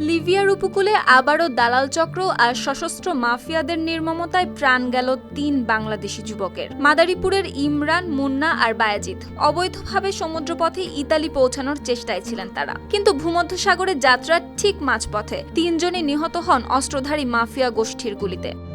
লিবিয়ার উপকূলে আবারও দালাল চক্র আর সশস্ত্র মাফিয়াদের নির্মমতায় প্রাণ গেল তিন বাংলাদেশি যুবকের। মাদারীপুরের ইমরান, মুন্না আর বায়াজিদ অবৈধভাবে সমুদ্রপথে ইতালি পৌঁছানোর চেষ্টায় ছিলেন তারা। কিন্তু ভূমধ্যসাগরে যাত্রার ঠিক মাঝপথে তিনজনই নিহত হন অস্ত্রধারী মাফিয়া গোষ্ঠীর গুলিতে।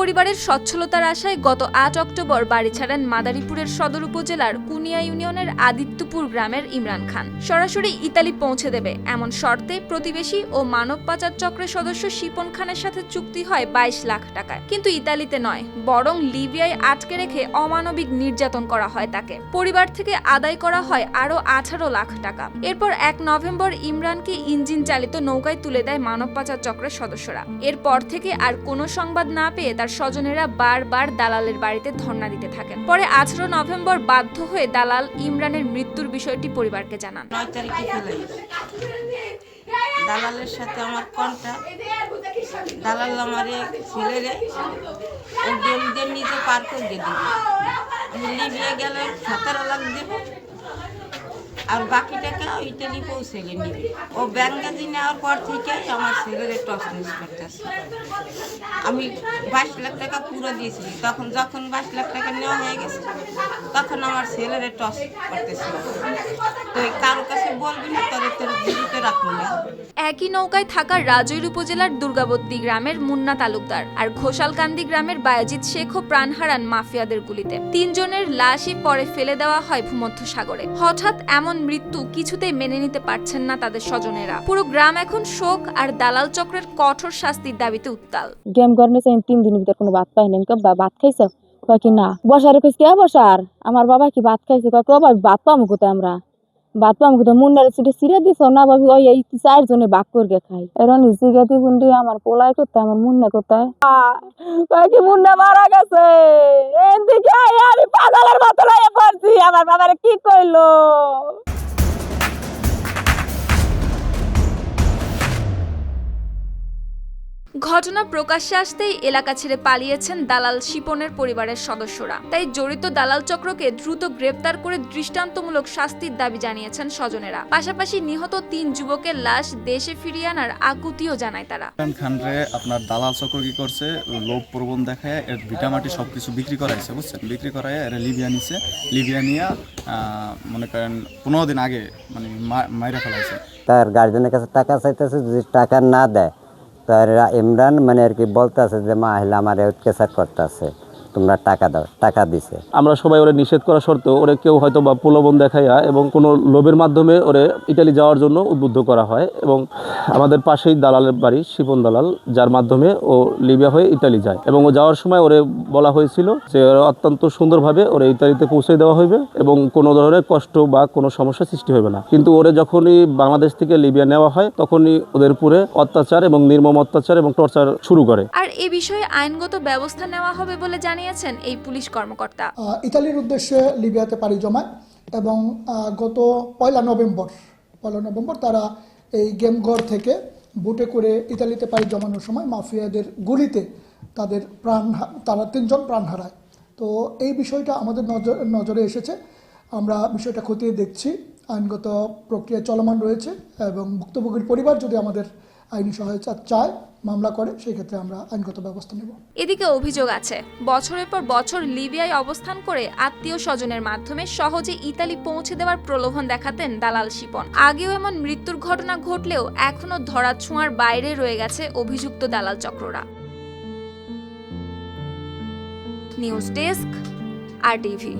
পরিবারের সচ্ছলতার আশায় গত আট অক্টোবর বাড়ি ছাড়েন মাদারীপুরের সদর উপজেলার কুনিয়া ইউনিয়নের আদিত্যপুর গ্রামের ইমরান খান। সরাসরি ইতালি পৌঁছে দেবে এমন শর্তে প্রতিবেশী ও মানব পাচার চক্রের সদস্য শিপন খানের সাথে চুক্তি হয় বাইশ লাখ টাকায় কিন্তু ইতালিতে নয়, বরং লিবিয়ায় আটকে রেখে অমানবিক নির্যাতন করা হয় তাকে। পরিবার থেকে আদায় করা হয় আরও আঠারো লাখ টাকা। এরপর এক নভেম্বর ইমরানকে ইঞ্জিন চালিত নৌকায় তুলে দেয় মানব পাচার চক্রের সদস্যরা। এরপর থেকে আর কোনো সংবাদ না পেয়ে তার স্বজনেরা বারবার দালালের বাড়িতে ধর্ণা দিতে থাকেন। পরে আঠারো নভেম্বর বাধ্য হয়ে দালাল ইমরানের মৃত্যুর বিষয়টি পরিবারকে জানান। নয় দালালের সাথে আমার কন্ট্যাক্ট দালাল আমার ছেলেরে ডেম নিজে পার করে দিবে লিবিয়ে গেলে সতেরো লাখ দেব। আর বাকি টাকা ওই পৌঁছে ছেলে নিবে। ও ব্যাঙ্গাজি নেওয়ার পর থেকে আমার ছেলের টস মিস করতেছে। আমি বাইশ লাখ টাকা পুরো দিয়েছি তখন যখন বাইশ লাখ টাকা নেওয়া হয়ে গেছে, তখন আমার ছেলেরে টস করতেছিল তো কারও কাছে বলবি না তোদের তোর জীবিত রাখব না। একই নৌকায় থাকা রাজৈর উপজেলার দুর্গাবতী গ্রামের মুন্না তালুকদার আর ঘোষালকান্দি গ্রামের বায়াজিৎ শেখও প্রাণ হারান মাফিয়াদের গুলিতে। তিনজনের লাশই পরে ফেলে দেওয়া হয় ভূমধ্য সাগরে হঠাৎ এমন মৃত্যু কিছুতেই মেনে নিতে পারছেন না তাদের স্বজনেরা। পুরো গ্রাম এখন শোক আর দালাল চক্রের কঠোর শাস্তির দাবিতে উত্তাল। গেম চাই তিন দিনের ভিতর কোনো ভাত পাইনি আমি কই, "বা- ভাত খাইছ? কয় কি না? বসার কইস কে বসার? আমার বাবা কি ভাত খাইছে? কয় কবা ভাত পাবো কোথায় আমরা? ভাত পাবো কোথায় মুন্ডারে ছুটে সিরে দিছ, না ভাবি, ওই এই চারজনে ভাগ করে খাই। এরকম হিসি গেতি বুন্ডি আমার পোলাই করতে আমার মুন্না কোথায়? কি মুন্না মারা গেছে? এদিকে আমি পাগলের মতো লাগে পড়ছি, আমার বাবারে কি কইলো? ঘটনা প্রকাশ্যে আসতেই এলাকা ছেড়ে পালিয়েছেন দালাল শিপনের পরিবারের সদস্যরা। তাই জড়িত দালাল চক্রকে দ্রুত গ্রেপ্তার করে দৃষ্টান্তমূলক শাস্তির দাবি জানিয়েছেন স্বজনেরা। পাশাপাশি নিহত তিন যুবকের লাশ দেশে ফিরিয়ে আনার আকুতিও জানায় তারা। খানরে আপনার দালাল চক্র কি করছে? লোভ প্রবণ দেখায় এর ভিটামাটি সব কিছু বিক্রি করাইছে বুঝছেন? বিক্রি করায় এর লিবিয়া নিছে। লিবিয়া নিয়ে মনে করেন পনেরো দিন আগে মানে মা- মাইরা ফেলাইছে। তার গার্জেনের কাছে টাকা চাইতেছে যদি টাকা না দেয় তার ইমরান মানে আর কি বলতেছে যে মা আহিলে আমার অত্যাচার করতেছে। তোমরা টাকা দাও টাকা দিছে। আমরা সবাই ওরে নিষেধ করা সত্ত্বেও ওরে কেউ হয়তো বা প্রলোভন দেখাইয়া এবং কোনো লোভের মাধ্যমে ওরে ইটালি যাওয়ার জন্য উদ্বুদ্ধ করা হয় এবং আমাদের পাশেই দালালের বাড়ি শিপন দালাল যার মাধ্যমে ও লিবিয়া হয়ে ইটালি যায়। এবং ও যাওয়ার সময় ওরে বলা হয়েছিল যে ওরে অত্যন্ত সুন্দরভাবে ওরে ইতালিতে পৌঁছে দেওয়া হইবে এবং কোনো ধরনের কষ্ট বা কোনো সমস্যা সৃষ্টি হবে না। কিন্তু ওরে যখনই বাংলাদেশ থেকে লিবিয়া নেওয়া হয় তখনই ওদের উপরে অত্যাচার এবং নির্মম অত্যাচার এবং টর্চার শুরু করে। আর এ বিষয়ে আইনগত ব্যবস্থা নেওয়া হবে বলে জানিয়েছেন এই পুলিশ কর্মকর্তা। ইতালির উদ্দেশ্যে লিবিয়াতে পাড়ি জমায় এবং গত পয়লা নভেম্বর পয়লা নভেম্বর তারা এই গেমঘর থেকে বুটে করে ইতালিতে পাড়ি জমানোর সময় মাফিয়াদের গুলিতে তাদের প্রাণ তারা তিনজন প্রাণ হারায়। তো এই বিষয়টা আমাদের নজর, নজরে এসেছে। আমরা বিষয়টা খতিয়ে দেখছি। আইনগত প্রক্রিয়া চলমান রয়েছে এবং ভুক্তভোগীর পরিবার যদি আমাদের আইনি সহায়তা চায় মামলা করে সেই ক্ষেত্রে আমরা আইনগত ব্যবস্থা নেব। এদিকে অভিযোগ আছে, বছরের পর বছর লিবিয়ায় অবস্থান করে আত্মীয় স্বজনের মাধ্যমে সহজে ইতালি পৌঁছে দেওয়ার প্রলোভন দেখাতেন দালাল শিপন। আগেও এমন মৃত্যুর ঘটনা ঘটলেও এখনও ধরা ছোঁয়ার বাইরে রয়ে গেছে অভিযুক্ত দালাল চক্ররা। News desk, R TV.